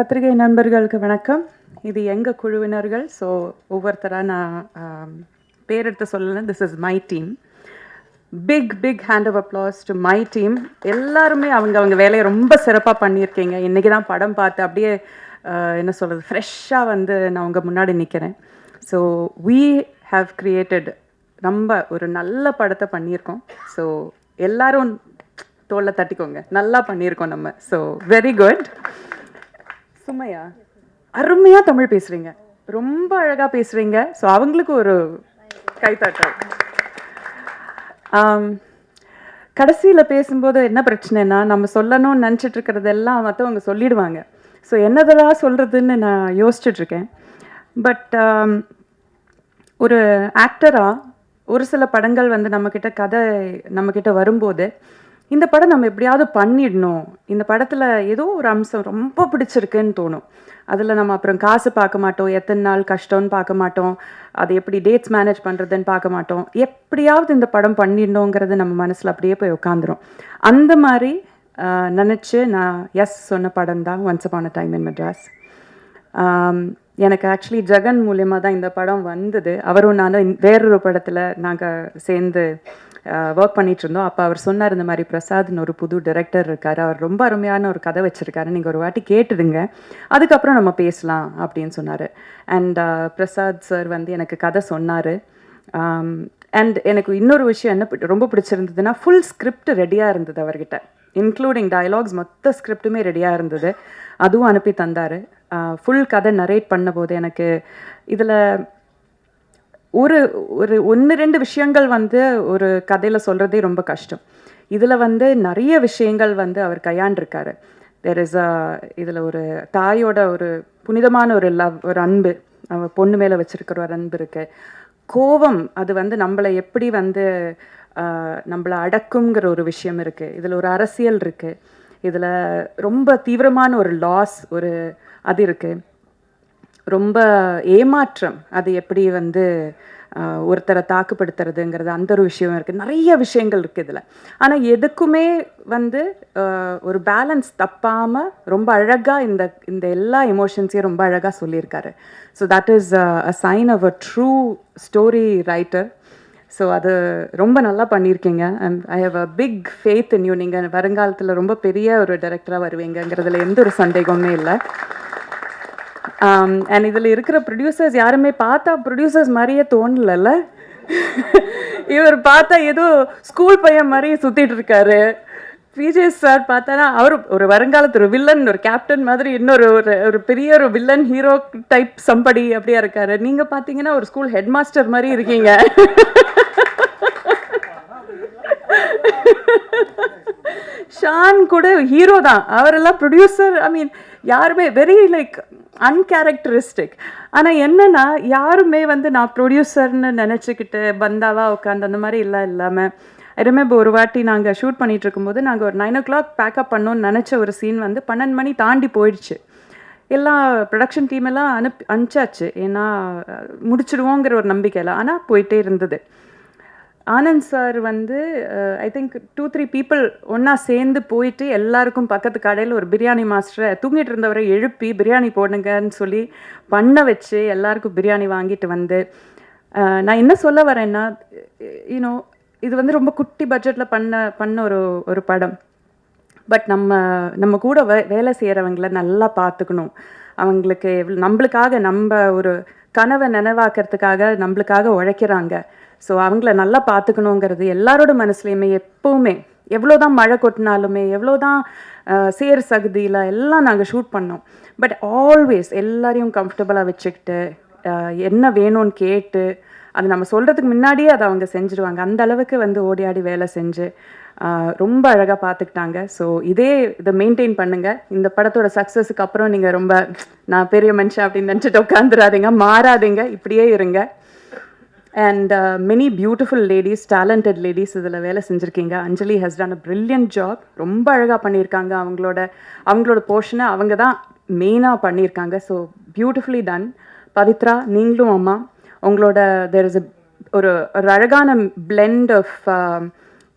பத்திரிகை நண்பர்களுக்கு வணக்கம். இது எங்கள் குழுவினர்கள்? ஸோ ஒவ்வொருத்தராக நான் ஆம், சொல்லலை this is my team big big hand of applause to my team எல்லாருமே அவங்க அவங்க வேலையை ரொம்ப சிறப்பாக பண்ணியிருக்கீங்க. இன்றைக்கி தான் படம் பார்த்து அப்படியே என்ன சொல்கிறது ஃப்ரெஷ்ஷாக வந்து நான் உங்கள் முன்னாடி நிற்கிறேன் ஸோ வி ஹாவ் க்ரியேட்டட் ரொம்ப ஒரு நல்ல படத்தை பண்ணியிருக்கோம். ஸோ எல்லோரும் தோலை தட்டிக்கோங்க. நல்லா பண்ணியிருக்கோம் நம்ம. ஸோ வெரி குட் சுமையா அருமையாக தமிழ் பேசுகிறீங்க ரொம்ப அழகாக பேசுகிறீங்க ஸோ அவங்களுக்கு ஒரு கைத்தட்டல் கடைசியில் பேசும்போது என்ன பிரச்சனைனா நம்ம சொல்லணும்னு நினச்சிட்டு இருக்கிறதெல்லாம் மற்றவங்க சொல்லிடுவாங்க. ஸோ என்னதெல்லாம் சொல்கிறதுன்னு நான் யோசிச்சுட்டு இருக்கேன். பட் ஒரு ஆக்டராக ஒரு சில படங்கள் வந்து நம்மக்கிட்ட கதை நம்மக்கிட்ட வரும்போது இந்த படம் நம்ம எப்படியாவது பண்ணிடணும். இந்த படத்தில் ஏதோ ஒரு அம்சம் ரொம்ப பிடிச்சிருக்குன்னு தோணும். அதில் நம்ம அப்புறம் காசு பார்க்க மாட்டோம். எத்தனை நாள் கஷ்டம்னு பார்க்க மாட்டோம். அது எப்படி டேட்ஸ் மேனேஜ் பண்ணுறதுன்னு பார்க்க மாட்டோம். எப்படியாவது இந்த படம் பண்ணிடணுங்கிறது நம்ம மனசில் அப்படியே போய் உட்காந்துரும் அந்த மாதிரி நினச்சி நான் எஸ் சொன்ன படம் தான் once upon a time in Madras எனக்கு ஆக்சுவலி ஜெகன் மூலயமா தான் இந்த படம் வந்தது. அவரும் நானும் வேறொரு படத்தில் நாங்கள் சேர்ந்து ஒர்க் பண்ணிட்டு இருந்தோம் அப்போ அவர் சொன்னார் இந்த மாதிரி பிரசாத்னு ஒரு புது டைரக்டர் இருக்கார். அவர் ரொம்ப அருமையான ஒரு கதை வச்சுருக்காரு. நீங்கள் ஒரு வாட்டி கேட்டுடுங்க அதுக்கப்புறம் நம்ம பேசலாம் அப்படின்னு சொன்னார். அண்ட் பிரசாத் சார் வந்து எனக்கு கதை சொன்னார். அண்ட் எனக்கு இன்னொரு விஷயம் என்ன ரொம்ப பிடிச்சிருந்ததுன்னா ஃபுல் ஸ்கிரிப்ட் ரெடியாக இருந்தது அவர்கிட்ட. இன்க்ளூடிங் டயலாக்ஸ் மொத்த ஸ்கிரிப்ட்டுமே ரெடியாக இருந்தது. அதுவும் அனுப்பி தந்தார். ஃபுல் கதை நரேட் பண்ணும்போது எனக்கு இதில் ஒரு ஒரு ஒன்று ரெண்டு விஷயங்கள் வந்து ஒரு கதையில் சொல்கிறதே ரொம்ப கஷ்டம். இதில் வந்து நிறைய விஷயங்கள் வந்து அவர் கையாண்டிருக்காரு. தெர் இஸ் அ இதில் ஒரு தாயோட ஒரு புனிதமான ஒரு லவ் ஒரு அன்பு அவ பொண்ணு மேலே வச்சுருக்கிற ஒரு அன்பு இருக்கு. கோபம் அது வந்து நம்மளை எப்படி வந்து நம்மளை அடக்குங்கிற ஒரு விஷயம் இருக்குது இதில் ஒரு அரசியல் இருக்குது இதில் ரொம்ப தீவிரமான ஒரு லாஸ் ஒரு அது இருக்குது ரொம்ப ஏமாற்றம். அது எப்படி வந்து ஒருத்தரை தாக்குப்படுத்துறதுங்கிறது அந்த ஒரு விஷயம் இருக்குது நிறைய விஷயங்கள் இருக்குது இதில். ஆனால் எதுக்குமே வந்து ஒரு பேலன்ஸ் தப்பாமல் ரொம்ப அழகாக இந்த இந்த எல்லா எமோஷன்ஸையும் ரொம்ப அழகாக சொல்லியிருக்காரு. So that is a sign of a true story writer so அது ரொம்ப நல்லா பண்ணியிருக்கீங்க. And I have a big faith in you நீங்கள் வருங்காலத்தில் ரொம்ப பெரிய ஒரு டைரக்டராக வருவீங்கங்கிறதுல எந்த ஒரு சந்தேகமே இல்லை. Um, அண்ட் இதில் இருக்கிற ப்ரொடியூசர்ஸ் யாருமே பார்த்தா ப்ரொடியூசர்ஸ் மாதிரியே தோணலல்ல. இவர் பார்த்தா ஏதோ ஸ்கூல் பையன் மாதிரி சுற்றிட்டு இருக்காரு. விஜய் சார் பார்த்தானா அவர் ஒரு வருங்காலத்து ஒரு வில்லன் ஒரு கேப்டன் மாதிரி இன்னொரு ஒரு ஒரு பெரிய ஒரு வில்லன் ஹீரோ டைப் சம்படி அப்படியா இருக்காரு. நீங்கள் பார்த்தீங்கன்னா ஒரு ஸ்கூல் ஹெட் மாஸ்டர் மாதிரி இருக்கீங்க. ஷான் கூட ஹீரோ தான். அவரெல்லாம் ப்ரொடியூசர் ஐ மீன் யாருமே வெரி லைக் அன்கேரக்டரிஸ்டிக் ஆனால் என்னன்னா யாருமே வந்து நான் ப்ரொடியூசர்னு நினச்சிக்கிட்டு பந்தாவாக உட்காந்து அந்த மாதிரி இல்லை இல்லாமல் ரிமெம்பர் ஒரு வாட்டி நாங்கள் ஷூட் பண்ணிகிட்டு இருக்கும்போது நாங்கள் ஒரு நைன் ஓ கிளாக் பேக்கப் பண்ணோன்னு நினச்ச ஒரு சீன் வந்து பன்னெண்டு மணி தாண்டி போயிடுச்சு. எல்லா ப்ரொடக்ஷன் டீம் எல்லாம் அனுப்பி அனுப்பிச்சாச்சு. ஏன்னா முடிச்சிடுவோங்கிற ஒரு நம்பிக்கையில். ஆனால் போயிட்டே இருந்தது. ஆனந்த் சார் வந்து I think two three people ஒன்றா சேர்ந்து போயிட்டு எல்லாருக்கும் பக்கத்து கடையில் ஒரு பிரியாணி மாஸ்டரை தூங்கிட்டு இருந்தவரை எழுப்பி பிரியாணி போடுங்கன்னு சொல்லி பண்ண வச்சு எல்லாருக்கும் பிரியாணி வாங்கிட்டு வந்து நான் என்ன சொல்ல வரேன்னா யூனோ இது வந்து ரொம்ப குட்டி பட்ஜெட்டில் பண்ண பண்ண ஒரு ஒரு படம். பட் நம்ம நம்ம கூட வே வேலை செய்கிறவங்கள நல்லா பார்த்துக்கணும். அவங்களுக்கு நம்மளுக்காக நம்ம ஒரு கனவை நினைவாக்கிறதுக்காக நம்மளுக்காக உழைக்கிறாங்க. ஸோ அவங்கள நல்லா பார்த்துக்கணுங்கிறது எல்லாரோட மனசுலையுமே எப்போவுமே. எவ்வளோதான் மழை கொட்டினாலுமே எவ்வளோதான் தான் சேர் சகுதியில் எல்லாம் நாங்கள் ஷூட் பண்ணோம். பட் ஆல்வேஸ் எல்லாரையும் கம்ஃபர்டபுளாக வச்சுக்கிட்டு என்ன வேணும்னு கேட்டு அது நம்ம சொல்கிறதுக்கு முன்னாடியே அதை அவங்க செஞ்சுருவாங்க. அந்த அளவுக்கு வந்து ஓடி ஆடி வேலை செஞ்சு ரொம்ப அழகாக பார்த்துக்கிட்டாங்க. ஸோ இதே இதை மெயின்டைன் பண்ணுங்கள் இந்த படத்தோட சக்ஸஸுக்கு அப்புறம் நீங்கள் ரொம்ப நான் பெரிய மனுஷன் அப்படின்னு நினச்சிட்டு உட்காந்துடாதீங்க மாறாதீங்க. இப்படியே இருங்க. And many beautiful ladies talented ladies இதில் வேலை செஞ்சுருக்கீங்க. Anjali has done a brilliant job ரொம்ப அழகாக பண்ணியிருக்காங்க அவங்களோட அவங்களோட போர்ஷனை அவங்க தான் மெயினாக பண்ணியிருக்காங்க. ஸோ பியூட்டிஃபுல்லி டன் பவித்ரா நீங்களும் அம்மா உங்களோட தெர் இஸ் ஒரு ஒரு அழகான பிளெண்ட் ஆஃப்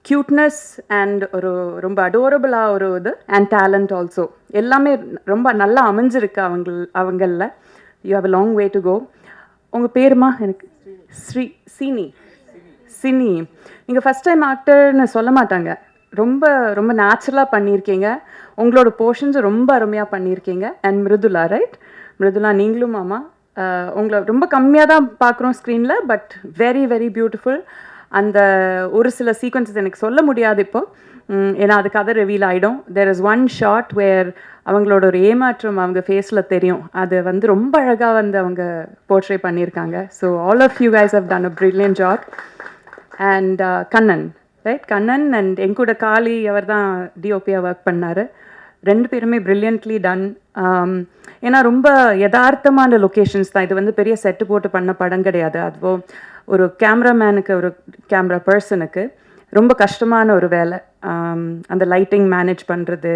க்யூட்னஸ் அண்ட் ஒரு ரொம்ப அடோரபிளாக ஒரு இது அண்ட் டேலண்ட் ஆல்சோ எல்லாமே ரொம்ப நல்லா அமைஞ்சிருக்கு அவங்க அவங்களில். You have a long way to go உங்கள் பேருமா எனக்கு? ஸ்ரீ சீனி. சினி. நீங்கள் ஃபஸ்ட் டைம் ஆக்டர்னு சொல்ல மாட்டாங்க. ரொம்ப ரொம்ப நேச்சுரலாக பண்ணியிருக்கீங்க. உங்களோட போர்ஷன்ஸ் ரொம்ப அருமையாக பண்ணியிருக்கீங்க. அண்ட் மிருதுலா ரைட் மிருதுலா நீங்களும் மாமா. உங்களை ரொம்ப கம்மியாக தான் பார்க்குறோம் ஸ்க்ரீனில் பட் வெரி வெரி பியூட்டிஃபுல் அந்த ஒரு சில சீக்வன்சஸ் எனக்கு சொல்ல முடியாது இப்போது ஏன்னா அது கதை ரிவீல் ஆகிடும் there is one shot where அவங்களோட ஒரு ஏமாற்றம் அவங்க ஃபேஸில் தெரியும். அது வந்து ரொம்ப அழகாக வந்து அவங்க போர்ட்ரே பண்ணியிருக்காங்க. So all of you guys have done a brilliant job and Kannan right Kannan and எங்கூட காளி அவர் தான் டிஓபியாக ஒர்க் பண்ணார். ரெண்டு பேருமே ப்ரில்லியன்ட்லி டன் um, ஏன்னா ரொம்ப யதார்த்தமான லொக்கேஷன்ஸ் தான். இது வந்து பெரிய செட்டு போட்டு பண்ண படம் கிடையாது. அதுவும் ஒரு கேமராமேனுக்கு ஒரு கேமரா பர்சனுக்கு ரொம்ப கஷ்டமான ஒரு வேலை. Um, அந்த லைட்டிங் மேனேஜ் பண்ணுறது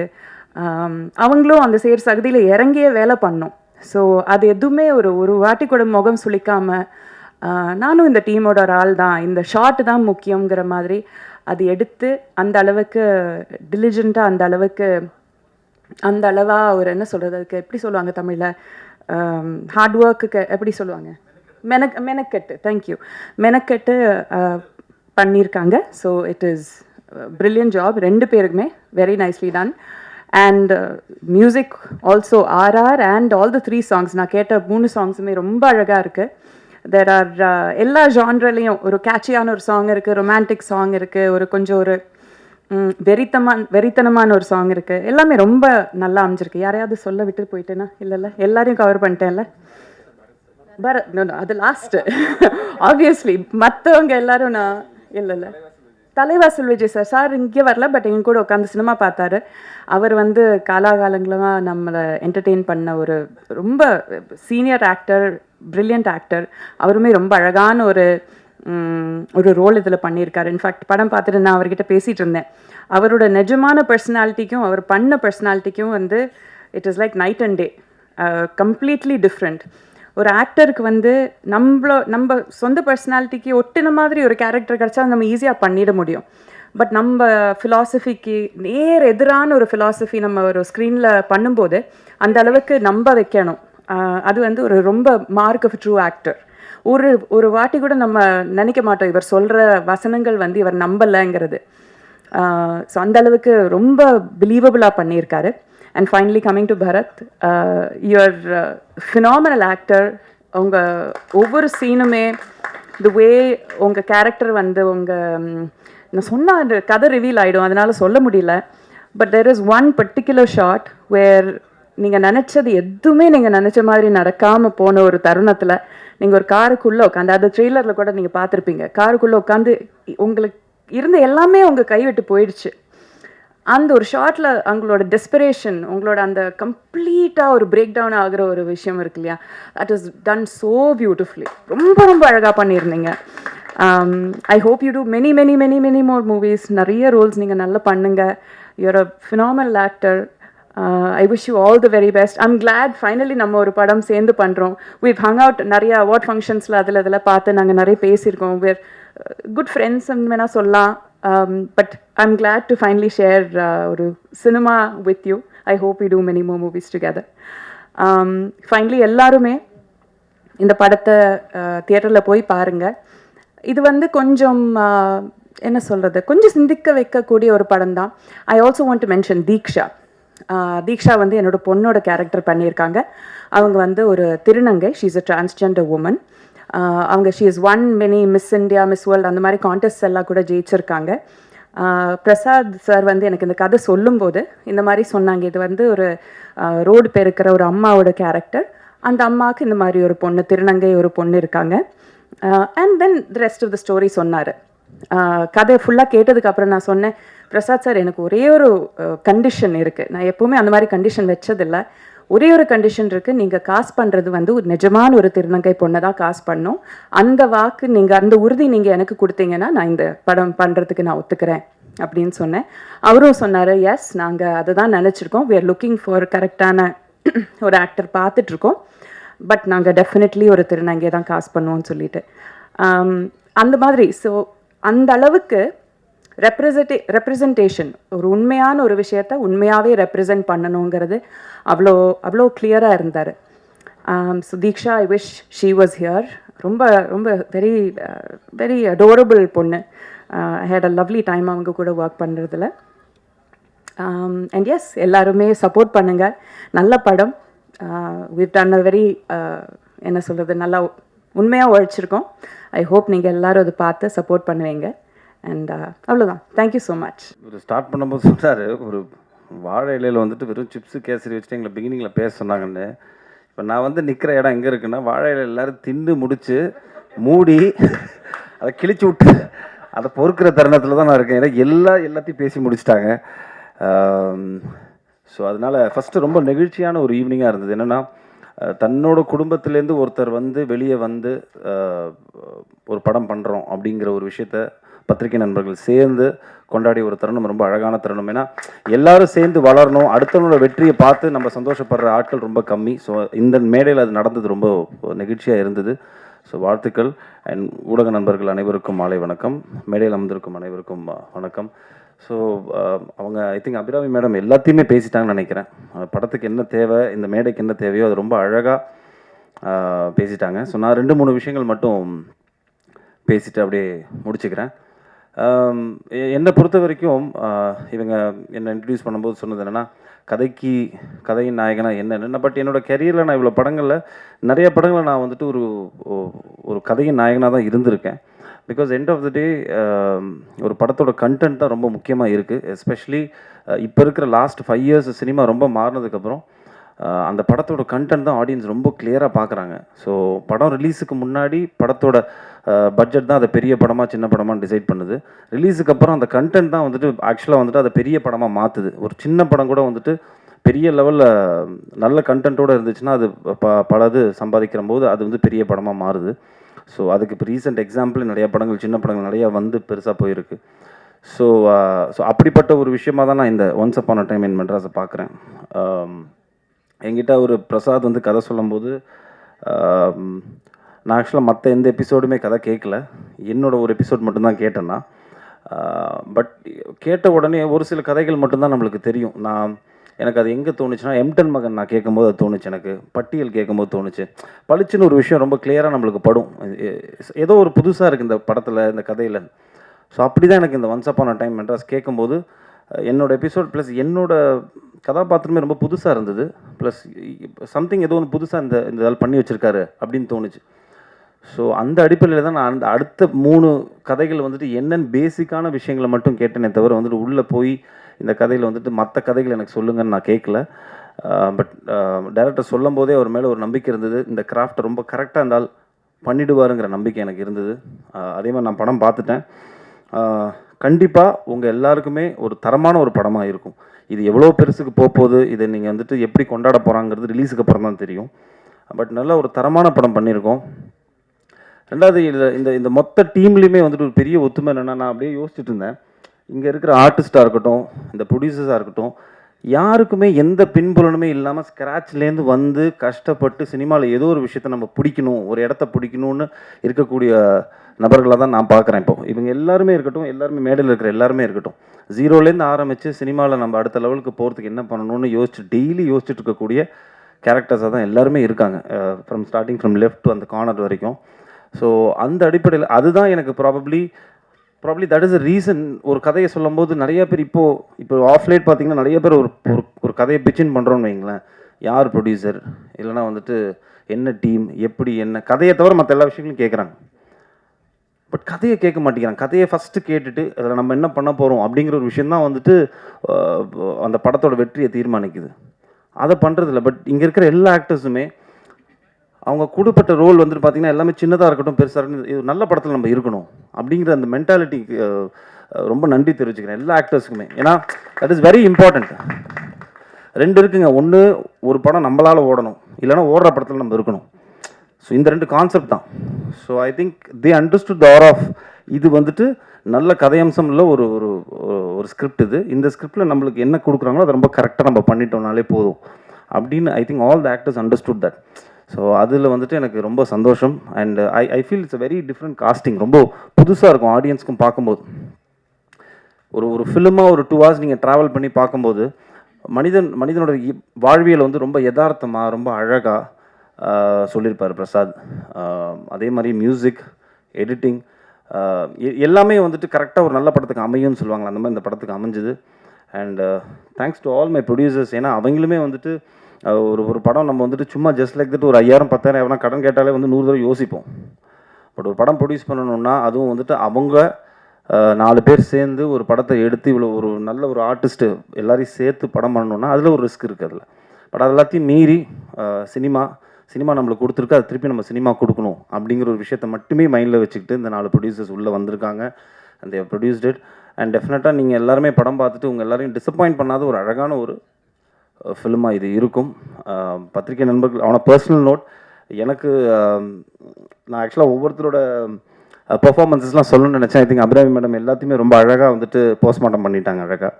அவங்களும் அந்த சேர் சகதியில் இறங்கிய வேலை பண்ணோம். ஸோ அது எதுவுமே ஒரு ஒரு வாட்டி கூட முகம் சுளிக்காமல் நானும் இந்த டீமோட ஒரு ஆள் தான். இந்த ஷாட் தான் முக்கியங்கிற மாதிரி அது எடுத்து அந்த அளவுக்கு டிலிஜெண்ட்டாக அந்த அளவுக்கு அந்த அளவாக ஒரு என்ன சொல்கிறது அதுக்கு எப்படி சொல்லுவாங்க தமிழில்? ஹார்ட் ஒர்க்குக்கு எப்படி சொல்லுவாங்க? மெனக் மெனக்கெட்டு தேங்க்யூ மெனக்கெட்டு பண்ணியிருக்காங்க. So it is brilliant job ரெண்டு பேருக்குமே very nicely done and music also RR and all the three songs நான் கேட்ட மூணு சாங்ஸுமே ரொம்ப அழகாக இருக்குது தெர் ஆர் uh, எல்லா ஜான்ரலையும் ஒரு கேட்சியான ஒரு சாங் இருக்குது ரொமான்டிக் சாங் இருக்குது ஒரு கொஞ்சம் ஒரு வெறித்தமான வெறித்தனமான ஒரு சாங் இருக்குது எல்லாமே ரொம்ப நல்லா அமைஞ்சிருக்கு. யாரையாவது சொல்ல விட்டு போயிட்டேனா? இல்லைல்ல எல்லாரையும் கவர் பண்ணிட்டேன்ல? பர அது லாஸ்ட்டு ஆப்வியஸ்லி மற்றவங்க எல்லாரும் நான் இல்லை. தலைவா தலைவாசல் விஜய் சார் சார் இங்கே வரல பட் எங்க கூட உட்காந்து சினிமா பார்த்தாரு. அவர் வந்து காலாகாலங்களாக நம்மளை என்டர்டெயின் பண்ண ஒரு ரொம்ப சீனியர் ஆக்டர் பிரில்லியன்ட் ஆக்டர் அவருமே ரொம்ப அழகான ஒரு ஒரு ரோல் இதில் பண்ணியிருக்காரு. இன்ஃபேக்ட் படம் பார்த்துட்டு நான் அவர்கிட்ட பேசிகிட்டு இருந்தேன். அவரோட நிஜமான பர்சனாலிட்டிக்கும் அவர் பண்ண பர்சனாலிட்டிக்கும் வந்து it is like night and day completely different ஒரு ஆக்டருக்கு வந்து நம்மள நம்ம சொந்த பர்சனாலிட்டிக்கு ஒட்டின மாதிரி ஒரு கேரக்டர் கிடச்சா நம்ம ஈஸியாக பண்ணிட முடியும். பட் நம்ம ஃபிலாசபிக்கு நேர் எதிரான ஒரு ஃபிலாசபி நம்ம ஒரு ஸ்க்ரீனில் பண்ணும்போது அந்த அளவுக்கு நம்ப வைக்கணும். அது வந்து ஒரு ரொம்ப மார்க் ஆஃப் ட்ரூ ஆக்டர் ஒரு ஒரு வாட்டி கூட நம்ம நினைக்க மாட்டோம் இவர் சொல்கிற வசனங்கள் வந்து இவர் நம்பலைங்கிறது. ஸோ அந்த அளவுக்கு ரொம்ப பிலீவபிளாக பண்ணியிருக்காரு. And finally coming to Bharath your phenomenal actor உங்கள் ஒவ்வொரு சீனுமே தி வே உங்கள் கேரக்டர் வந்து உங்கள் நான் சொன்ன அந்த கதை ரிவீல் ஆகிடும் அதனால் சொல்ல முடியல. But there is one particular shot where நீங்கள் நினச்சது எதுவுமே நீங்கள் நினச்ச மாதிரி நடக்காமல் போன ஒரு தருணத்தில் நீங்கள் ஒரு காருக்குள்ளே உட்காந்து அந்த ட்ரெய்லரில் கூட நீங்கள் பார்த்துருப்பீங்க. காருக்குள்ளே உட்காந்து உங்களுக்கு இருந்த எல்லாமே உங்கள் கைவிட்டு போயிடுச்சு. அந்த ஒரு ஷார்ட்ல அவங்களோட டெஸ்பிரேஷன் உங்களோட அந்த கம்ப்ளீட்டாக ஒரு பிரேக் டவுன் ஆகிற ஒரு விஷயம் இருக்கு இல்லையா? That is done so beautifully ரொம்ப ரொம்ப அழகாக பண்ணியிருந்தீங்க. I hope you do many many many many more movies நிறைய ரோல்ஸ் நீங்கள் நல்லா பண்ணுங்க. You're a phenomenal actor I wish you all the very best I'm glad finally நம்ம ஒரு படம் சேர்ந்து பண்ணுறோம் வி ஹங் அவுட் நிறைய அவார்ட் ஃபங்க்ஷன்ஸில் அதில் இதில் பார்த்து நாங்கள் நிறைய பேசியிருக்கோம். வேர் குட் ஃப்ரெண்ட்ஸ் வேணால் சொல்லலாம். But I'm glad to finally share ஒரு cinema with you I hope you do many more movies together finally எல்லாருமே இந்த படத்தை uh, தியேட்டரில் போய் பாருங்கள் இது வந்து கொஞ்சம் uh, என்ன சொல்கிறது கொஞ்சம் சிந்திக்க வைக்கக்கூடிய ஒரு படம் தான். I also want to mention Deeksha. Uh, Deeksha வந்து என்னோட பொண்ணோட கேரக்டர் பண்ணியிருக்காங்க. அவங்க வந்து ஒரு திருநங்கை. ஷீஸ் அ டிரான்ஸ்ஜெண்டர் உமன் அவங்க she is one many Miss India Miss World அந்த மாதிரி கான்டெஸ்ட் எல்லாம் கூட ஜெயிச்சிருக்காங்க. பிரசாத் சார் வந்து எனக்கு இந்த கதை சொல்லும்போது இந்த மாதிரி சொன்னாங்க. இது வந்து ஒரு ரோடு பெருக்கிற ஒரு அம்மாவோட கேரக்டர் அந்த அம்மாவுக்கு இந்த மாதிரி ஒரு பொண்ணு திருநங்கை ஒரு பொண்ணு இருக்காங்க. And then the rest of the story சொன்னார். கதை ஃபுல்லாக கேட்டதுக்கப்புறம் நான் சொன்னேன் பிரசாத் சார் எனக்கு ஒரே ஒரு கண்டிஷன் இருக்குது நான் எப்போவுமே அந்த மாதிரி கண்டிஷன் வச்சதில்லை. ஒரே ஒரு கண்டிஷன் இருக்குது நீங்கள் காசு பண்ணுறது வந்து ஒரு நிஜமான ஒரு திருநங்கை பொண்ணை தான் காசு பண்ணும். அந்த வாக்கு நீங்கள் அந்த உறுதி நீங்கள் எனக்கு கொடுத்தீங்கன்னா நான் இந்த படம் பண்ணுறதுக்கு நான் ஒத்துக்கிறேன் அப்படின்னு சொன்னேன். அவரும் சொன்னார் எஸ் நாங்கள் அதை தான் நினச்சிருக்கோம் வி ஆர் லுக்கிங் ஃபார் கரெக்டான ஒரு ஆக்டர் பார்த்துட்ருக்கோம். பட் நாங்கள் டெஃபினெட்லி ஒரு திருநங்கையை தான் காசு பண்ணுவோம்னு சொல்லிட்டு. அந்த மாதிரி. ஸோ அந்த அளவுக்கு ரெப்ரசன்டே ரெப்ரசன்டேஷன் ஒரு உண்மையான ஒரு விஷயத்த உண்மையாகவே ரெப்ரசன்ட் பண்ணணுங்கிறது அவ்வளோ அவ்வளோ கிளியராக இருந்தார். So Deeksha I wish she was here ரொம்ப ரொம்ப வெரி வெரி அடோரபிள் பொண்ணு. I had a lovely time அவங்க கூட ஒர்க் பண்ணுறதுல அண்ட் எஸ் எல்லாருமே சப்போர்ட் பண்ணுங்கள் நல்ல படம். வித் டன் அ வெரி என்ன சொல்கிறது நல்லா உண்மையாக உழைச்சிருக்கோம். ஐ ஹோப் நீங்கள் எல்லாரும் அதை பார்த்து சப்போர்ட் பண்ணுவீங்க. அண்ட் அவ்வளோதான் தேங்க்யூ ஸோ மச் ஒரு ஸ்டார்ட் பண்ணும்போது சொல்கிறாரு ஒரு வாழை இலையில் வந்துட்டு வெறும் சிப்ஸு கேசரி வச்சுட்டு எங்களை பிகினிங்கில் பேச சொன்னாங்கன்னு. இப்போ நான் வந்து நிற்கிற இடம் எங்கே இருக்குன்னா வாழை இலையில எல்லாரும் தின்னு முடித்து மூடி அதை கிழிச்சு விட்டு அதை பொறுக்கிற தருணத்தில் தான் நான் இருக்கேன். ஏன்னா எல்லா எல்லாத்தையும் பேசி முடிச்சிட்டாங்க. ஸோ அதனால் ஃபஸ்ட்டு ரொம்ப நெகிழ்ச்சியான ஒரு ஈவினிங்காக இருந்தது. என்னென்னா தன்னோட குடும்பத்துலேருந்து ஒருத்தர் வந்து வெளியே வந்து ஒரு படம் பண்ணுறோம் அப்படிங்கிற ஒரு விஷயத்த பத்திரிகை நண்பர்கள் சேர்ந்து கொண்டாடிய ஒரு தருணம் ரொம்ப அழகான தருணம். ஏன்னா எல்லாரும் சேர்ந்து வளரணும் அடுத்தவங்களோட வெற்றியை பார்த்து நம்ம சந்தோஷப்படுற ஆட்கள் ரொம்ப கம்மி. ஸோ இந்த மேடையில் அது நடந்தது ரொம்ப நெகிழ்ச்சியாக இருந்தது. ஸோ வாழ்த்துக்கள். அண்ட் ஊடக நண்பர்கள் அனைவருக்கும் மாலை வணக்கம். மேடையில் அமர்ந்திருக்கும் அனைவருக்கும் வணக்கம். ஸோ அவங்க ஐ திங்க் அபிராமி மேடம் எல்லாத்தையுமே பேசிட்டாங்கன்னு நினைக்கிறேன். படத்துக்கு என்ன தேவை இந்த மேடைக்கு என்ன தேவையோ அது ரொம்ப அழகாக பேசிட்டாங்க. ஸோ நான் ரெண்டு மூணு விஷயங்கள் மட்டும் பேசிட்டு அப்படியே முடிச்சுக்கிறேன். என்னை பொறுத்த வரைக்கும் இவங்க என்னை இன்ட்ரடியூஸ் பண்ணும்போது சொன்னது என்னென்னா கதைக்கு கதையின் நாயகனா என்னென்னு. பட் என்னோட கெரியரில் நான் இவ்வளோ படங்களில் நிறைய படங்களில் நான் வந்துட்டு ஒரு ஒரு கதையின் நாயகனாக தான் இருந்திருக்கேன். Because end of the day ஒரு படத்தோட கண்டென்ட் தான் ரொம்ப முக்கியமாக இருக்குது எஸ்பெஷலி இப்போ இருக்கிற லாஸ்ட் ஃபைவ் இயர்ஸ் சினிமா ரொம்ப மாறினதுக்கப்புறம் அந்த படத்தோட கண்டென்ட் தான் ஆடியன்ஸ் ரொம்ப கிளியராக பார்க்குறாங்க ஸோ படம் ரிலீஸுக்கு முன்னாடி படத்தோட பட்ஜெட் தான் அதை பெரிய படமாக சின்ன படமாக டிசைட் பண்ணுது. ரிலீஸுக்கு அப்புறம் அந்த கண்டென்ட் தான் வந்துட்டு ஆக்சுவலாக வந்துட்டு அதை பெரிய படமாக மாற்றுது ஒரு சின்ன படம் கூட வந்துட்டு பெரிய லெவலில் நல்ல கண்டென்ட்டோடு இருந்துச்சுன்னா அது ப பலது சம்பாதிக்கிற போது அது வந்து பெரிய படமாக மாறுது. ஸோ அதுக்கு இப்போ ரீசெண்ட் எக்ஸாம்பிள் நிறைய படங்கள் சின்ன படங்கள் நிறையா வந்து பெருசாக போயிருக்கு. ஸோ ஸோ அப்படிப்பட்ட ஒரு விஷயமா தான் நான் இந்த ஒன்ஸ் அப்பான டைம் என் மெட்ராஸை பார்க்குறேன் என்கிட்ட ஒரு பிரசாத் வந்து கதை சொல்லும்போது நான் ஆக்சுவலாக மற்ற எந்த எபிசோடுமே கதை கேட்கல என்னோட ஒரு எபிசோட் மட்டும்தான் கேட்டேன்னா பட் கேட்ட உடனே ஒரு சில கதைகள் மட்டும்தான் நம்மளுக்கு தெரியும். நான் எனக்கு அது எங்கே தோணுச்சுன்னா எம்டன் மகன் நான் கேட்கும்போது அது தோணுச்சு எனக்கு. பட்டியல் கேட்கும்போது தோணுச்சு. பளிச்சுன்னு ஒரு விஷயம் ரொம்ப கிளியராக நம்மளுக்கு படும். ஏதோ ஒரு புதுசாக இருக்குது இந்த படத்தில் இந்த கதையில். ஸோ அப்படி தான் எனக்கு இந்த ஒன்ஸ் அப்பான டைம் மெட்ராஸ் கேட்கும்போது என்னோட எபிசோட் ப்ளஸ் என்னோட கதாபாத்திரமே ரொம்ப புதுசாக இருந்தது. ப்ளஸ் சம்திங் ஏதோ ஒன்று புதுசாக இந்த இந்த இதால் பண்ணி வச்சுருக்காரு அப்படின்னு தோணுச்சு. ஸோ அந்த அடிப்படையில் தான் நான் அந்த அடுத்த மூணு கதைகள் வந்துட்டு என்னென்னு பேசிக்கான விஷயங்களை மட்டும் கேட்டேனே தவிர வந்துட்டு உள்ளே போய் இந்த கதையில் வந்துட்டு மற்ற கதைகள் எனக்கு சொல்லுங்கன்னு நான் கேட்கல பட் டேரக்டர் சொல்லும் போதே அவர் மேலே ஒரு நம்பிக்கை இருந்தது. இந்த கிராஃப்டை ரொம்ப கரெக்டாக இருந்தால் பண்ணிடுவாருங்கிற நம்பிக்கை எனக்கு இருந்தது. அதே மாதிரி நான் படம் பார்த்துட்டேன். கண்டிப்பாக உங்கள் எல்லாருக்குமே ஒரு தரமான ஒரு படமாக இருக்கும். இது எவ்வளோ பெருசுக்கு போகுது இதை நீங்கள் வந்துட்டு எப்படி கொண்டாட போகிறாங்கிறது ரிலீஸுக்கு அப்புறம் தான் தெரியும். பட் நல்ல ஒரு தரமான படம் பண்ணியிருக்கோம். ரெண்டாவது இதில் இந்த இந்த மொத்த டீம்லேயுமே வந்துட்டு ஒரு பெரிய ஒத்துமை என்னென்னா நான் அப்படியே யோசிச்சுட்டு இருந்தேன். இங்கே இருக்கிற ஆர்டிஸ்ட்டாக இருக்கட்டும் இந்த ப்ரொடியூசர்ஸாக இருக்கட்டும் யாருக்குமே எந்த பின்புலனுமே இல்லாமல் ஸ்க்ராட்ச்லேருந்து வந்து கஷ்டப்பட்டு சினிமாவில் ஏதோ ஒரு விஷயத்தை நம்ம பிடிக்கணும் ஒரு இடத்த பிடிக்கணும்னு இருக்கக்கூடிய நபர்களாக தான் நான் பார்க்குறேன் இப்போ. இவங்க எல்லாருமே இருக்கட்டும் எல்லாருமே மேடையில் இருக்கிற எல்லாருமே இருக்கட்டும் ஜீரோலேருந்து ஆரம்பித்து சினிமாவில் நம்ம அடுத்த லெவலுக்கு போகிறதுக்கு என்ன பண்ணணும்னு யோசிச்சு டெய்லி யோசிச்சுட்டு இருக்கக்கூடிய கேரக்டர்ஸாக தான் எல்லாருமே இருக்காங்க. ஃப்ரம் ஸ்டார்டிங் ஃப்ரம் லெஃப்ட் அந்த கார்னர் வரைக்கும். ஸோ அந்த அடிப்படையில் அதுதான் எனக்கு probably probably that is a reason ஒரு கதையை சொல்லும்போது நிறைய பேர் இப்போது இப்போ ஆஃப் லைட் பார்த்தீங்கன்னா நிறைய பேர் ஒரு ஒரு ஒரு கதையை பிச்சின் பண்ணுறோன்னு வைங்களேன். யார் ப்ரொடியூசர் இல்லைன்னா வந்துட்டு என்ன டீம் எப்படி என்ன? கதையை தவிர மற்ற எல்லா விஷயங்களும் கேட்குறாங்க. பட் கதையை கேட்க மாட்டேங்கிறாங்க. கதையை ஃபஸ்ட்டு கேட்டுட்டு அதில் நம்ம என்ன பண்ண போகிறோம் அப்படிங்கிற ஒரு விஷயந்தான் வந்துட்டு அந்த படத்தோட வெற்றியை தீர்மானிக்குது. அதை பண்ணுறதில்ல பட் இங்கே இருக்கிற எல்லா ஆக்டர்ஸுமே அவங்க கொடுப்பட்ட ரோல் வந்துட்டு பார்த்திங்கன்னா எல்லாமே சின்னதாக இருக்கட்டும் பெருசாக இருக்கட்டும் இது நல்ல படத்தில் நம்ம இருக்கணும் அப்படிங்கிற அந்த மென்டாலிட்டிக்கு ரொம்ப நன்றி தெரிவிச்சுக்கிறேன் எல்லா ஆக்டர்ஸுக்குமே ஏன்னா தட் இஸ் வெரி இம்பார்ட்டண்ட் ரெண்டு இருக்குங்க. ஒன்று ஒரு படம் நம்மளால் ஓடணும். இல்லைன்னா ஓடுற படத்தில் நம்ம இருக்கணும். ஸோ இந்த ரெண்டு கான்செப்ட் தான். So I think they understood the art of இது வந்துட்டு நல்ல கதையம்சம் உள்ள ஒரு ஒரு ஒரு- ஒரு ஸ்கிரிப்ட் இது. இந்த ஸ்கிரிப்டில் நம்மளுக்கு என்ன கொடுக்குறாங்களோ அதை ரொம்ப கரெக்டாக நம்ம பண்ணிட்டோம்னாலே போதும். அப்படின்னு I think all the actors understood that so அதில் வந்துட்டு எனக்கு ரொம்ப சந்தோஷம். And I I feel it's very different casting ரொம்ப புதுசாக இருக்கும் ஆடியன்ஸ்க்கும் பார்க்கும்போது. ஒரு ஒரு ஃபிலிமாக ஒரு டூ ஹவர்ஸ் நீங்கள் ட்ராவல் பண்ணி பார்க்கும்போது மனிதன் மனிதனோட இ- வாழ்வியல் வந்து ரொம்ப யதார்த்தமாக ரொம்ப அழகாக சொல்லியிருப்பார் பிரசாத். அதே மாதிரி மியூசிக் எடிட்டிங் எல்லாமே வந்துட்டு கரெக்டாக ஒரு நல்ல படத்துக்கு அமையும்னு சொல்லுவாங்க அந்த மாதிரி இந்த படத்துக்கு அமைஞ்சுது. And thanks to all my producers ஏன்னா அவங்களுமே வந்துட்டு ஒரு ஒரு படம் நம்ம வந்துட்டு சும்மா ஜஸ்ட் லைக் தட் ஒரு ஐயாயிரம் பத்தாயிரம் எவனா கடன் கேட்டாலே வந்து நூறு தடவை யோசிப்போம். பட் ஒரு படம் ப்ரொடியூஸ் பண்ணணும்னா அதுவும் வந்துட்டு அவங்க நாலு பேர் சேர்ந்து ஒரு படத்தை எடுத்து இவ்வளோ ஒரு நல்ல ஒரு ஆர்டிஸ்ட்டு எல்லாரையும் சேர்த்து படம் பண்ணணும்னா அதில் ஒரு ரிஸ்க் இருக்குது அதில். பட் அது எல்லாத்தையும் மீறி சினிமா சினிமா நம்மளுக்கு கொடுத்துருக்கு அது திருப்பி நம்ம சினிமா கொடுக்கணும் அப்படிங்கிற ஒரு விஷயத்தை மட்டுமே மைண்டில் வச்சுக்கிட்டு இந்த நாலு ப்ரொடியூசர்ஸ் உள்ளே வந்திருக்காங்க. அந்த ப்ரொடியூஸ்ட் அண்ட் டெஃபினட்டாக நீங்கள் எல்லாருமே படம் பார்த்துட்டு உங்கள் எல்லாரையும் டிசப்பாயிண்ட் பண்ணாத ஒரு அழகான ஒரு ஃபிலிமாக இது இருக்கும். பத்திரிகை நண்பர்கள் அவனை பர்சனல் நோட் எனக்கு நான் ஆக்சுவலாக ஒவ்வொருத்தரோட பெர்ஃபார்மன்ஸஸ்லாம் சொல்லணும்னு நினச்சேன். ஐ திங்க் அபிராமி மேடம் எல்லாத்தையுமே ரொம்ப அழகாக வந்துட்டு போஸ்ட்மார்ட்டம் பண்ணிட்டாங்க அழகாக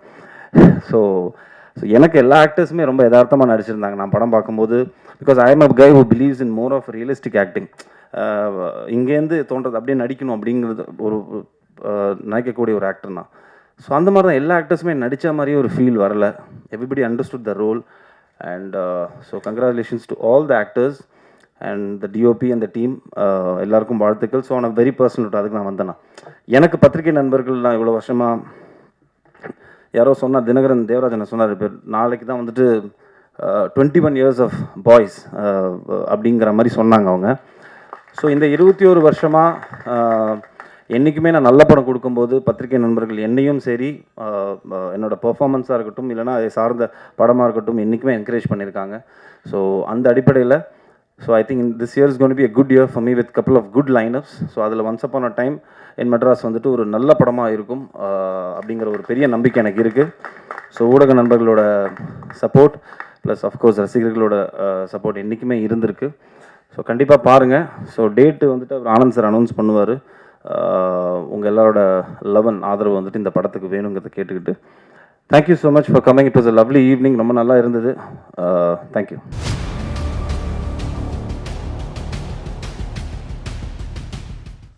ஸோ ஸோ எனக்கு எல்லா ஆக்டர்ஸுமே ரொம்ப யதார்த்தமாக நடிச்சிருந்தாங்க. நான் படம் பார்க்கும்போது because I am a guy who believes in more of realistic acting இங்கேருந்து தோன்றது அப்படியே நடிக்கணும் அப்படிங்கிறது ஒரு நினைக்கக்கூடிய ஒரு ஆக்டர் தான் ஸோ அந்த மாதிரி தான் எல்லா ஆக்டர்ஸுமே நடித்த மாதிரியே ஒரு ஃபீல் வரல. Everybody understood the role and so congratulations to all the actors and the DOP அந்த டீம் எல்லாருக்கும் வாழ்த்துக்கள். ஸோ ஆன் வெரி பர்சனல் அதுக்கு நான் வந்தேன்னா எனக்கு பத்திரிகை நண்பர்கள் நான் இவ்வளோ வருஷமாக யாரோ சொன்னார் தினகரன் தேவராஜனை சொன்னார். பேர் நாளைக்கு தான் வந்துட்டு twenty one years of boys அப்படிங்கிற மாதிரி சொன்னாங்க அவங்க. ஸோ இந்த இருபத்தி ஒரு வருஷமாக uh, என்றைக்குமே நான் நல்ல படம் கொடுக்கும்போது பத்திரிகை நண்பர்கள் என்னையும் சரி என்னோடய பர்ஃபாமன்ஸாக இருக்கட்டும் இல்லைனா அதை சார்ந்த படமாக இருக்கட்டும் என்றைக்குமே என்கரேஜ் பண்ணியிருக்காங்க. ஸோ அந்த அடிப்படையில் so I think this year is gonna be a good year for me with couple of good lineups so அதில் once upon a time in Madras வந்துட்டு ஒரு நல்ல படமாக இருக்கும் அப்படிங்கிற ஒரு பெரிய நம்பிக்கை எனக்கு இருக்குது ஸோ ஊடக நண்பர்களோட சப்போர்ட் ப்ளஸ் அஃப்கோர்ஸ் ரசிகர்களோட சப்போர்ட் என்றைக்குமே இருந்திருக்கு. ஸோ கண்டிப்பாக பாருங்கள் ஸோ டேட்டு வந்துட்டு அவர் ஆனந்த் சார் அனௌன்ஸ் பண்ணுவார். உங்கள் எல்லாரோட லவன் ஆதரவு வந்துட்டு இந்த படத்துக்கு வேணுங்கிறத கேட்டுக்கிட்டு. Thank you so much for coming it was a lovely evening ரொம்ப நல்லா இருந்தது. தேங்க்யூ